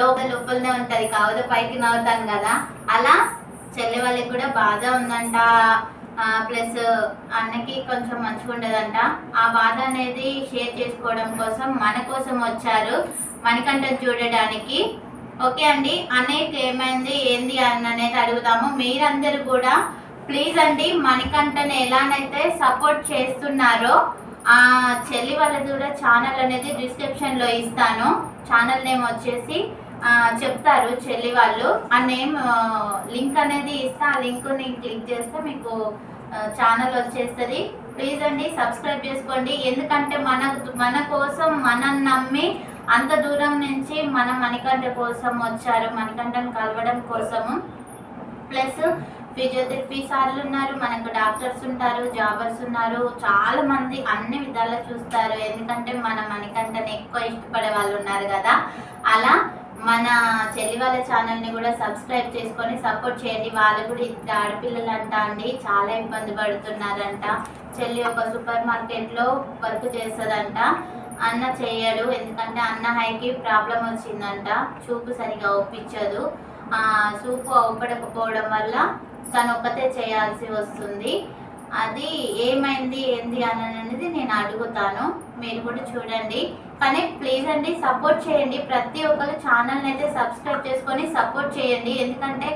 లోపల లోపలనే ఉంటది. కావుద పైకి నవ్వుతాం కదా. అలా చెల్లి వాళ్ళకి కూడా బాధ ఉందంట. ప్లస్ అన్నకి కొంచెం మంచిగా ఉండదంట. ఆ బాధ అనేది షేర్ చేసుకోవడం కోసం మన కోసం వచ్చారు మనకంటే చూడడానికి. ఓకే అండి అన్నయ్యకి ఏమైంది ఏంది అని అనేది అడుగుతాము మీరందరూ కూడా ప్లీజ్ అండి మణికంఠని ఎలానైతే సపోర్ట్ చేస్తున్నారో ఆ చెల్లి వాళ్ళది కూడా ఛానల్ అనేది డిస్క్రిప్షన్లో ఇస్తాను. ఛానల్ నేమ్ వచ్చేసి చెప్తారు చెల్లి వాళ్ళు. ఆ నేమ్ లింక్ అనేది ఇస్తా. ఆ లింక్ని క్లిక్ చేస్తే మీకు ఛానల్ వచ్చేస్తుంది. ప్లీజ్ అండి సబ్స్క్రైబ్ చేసుకోండి. ఎందుకంటే మన మన కోసం మనం నమ్మి అంత దూరం నుంచి మన మణికంఠ కోసం వచ్చారు. మణికంఠను కలవడం కోసము. ప్లస్ ఫిజియోథెరపీ సార్లు ఉన్నారు మనకు డాక్టర్స్ ఉంటారు జాబర్స్ ఉన్నారు చాలా మంది అన్ని విధాలా చూస్తారు. ఎందుకంటే మన మనకంటే ఎక్కువ ఇష్టపడే వాళ్ళు ఉన్నారు కదా. అలా మన చెల్లి వాళ్ళ ఛానల్ని కూడా సబ్స్క్రైబ్ చేసుకొని సపోర్ట్ చేయండి. వాళ్ళు కూడా ఇద్దరు ఆడపిల్లలు అంట అండి చాలా ఇబ్బంది పడుతున్నారంట. చెల్లి ఒక సూపర్ మార్కెట్లో వర్క్ చేస్తుందంట. అన్న చేయడు ఎందుకంటే అన్న హైకి ప్రాబ్లం వచ్చిందంట. చూపు సరిగా ఒప్పించదు. చూపు ఒప్పడకపోవడం వల్ల తను ఒక్కతే చేయాల్సి వస్తుంది. అది ఏమైంది ఏంది అని అనేది నేను అడుగుతాను. మీరు కూడా చూడండి. కానీ ప్లీజ్ అండి సపోర్ట్ చేయండి. ప్రతి ఒక్కరు ఛానల్ని అయితే సబ్స్క్రైబ్ చేసుకొని సపోర్ట్ చేయండి. ఎందుకంటే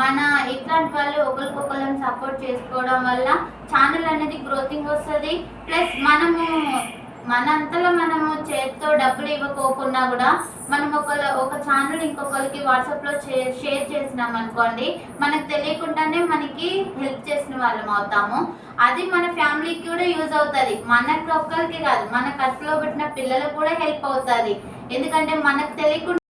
మన ఇట్లాంటి వాళ్ళు ఒకరికొకరం సపోర్ట్ చేసుకోవడం వల్ల ఛానల్ అనేది గ్రోతింగ్ వస్తుంది. ప్లస్ మనము మనంతలో మనము డబ్బులు ఇవ్వకోకుండా కూడా మనం ఒక ఒక ఛానల్ ఇంకొకరికి వాట్సాప్లో షేర్ చేసినాం అనుకోండి మనకు తెలియకుండానే మనకి హెల్ప్ చేసిన వాళ్ళం అవుతాము. అది మన ఫ్యామిలీకి కూడా యూజ్ అవుతుంది. మనకు ఒక్కరికి కాదు మన కట్టులో పెట్టిన పిల్లలకు కూడా హెల్ప్ అవుతుంది. ఎందుకంటే మనకు తెలియకుండా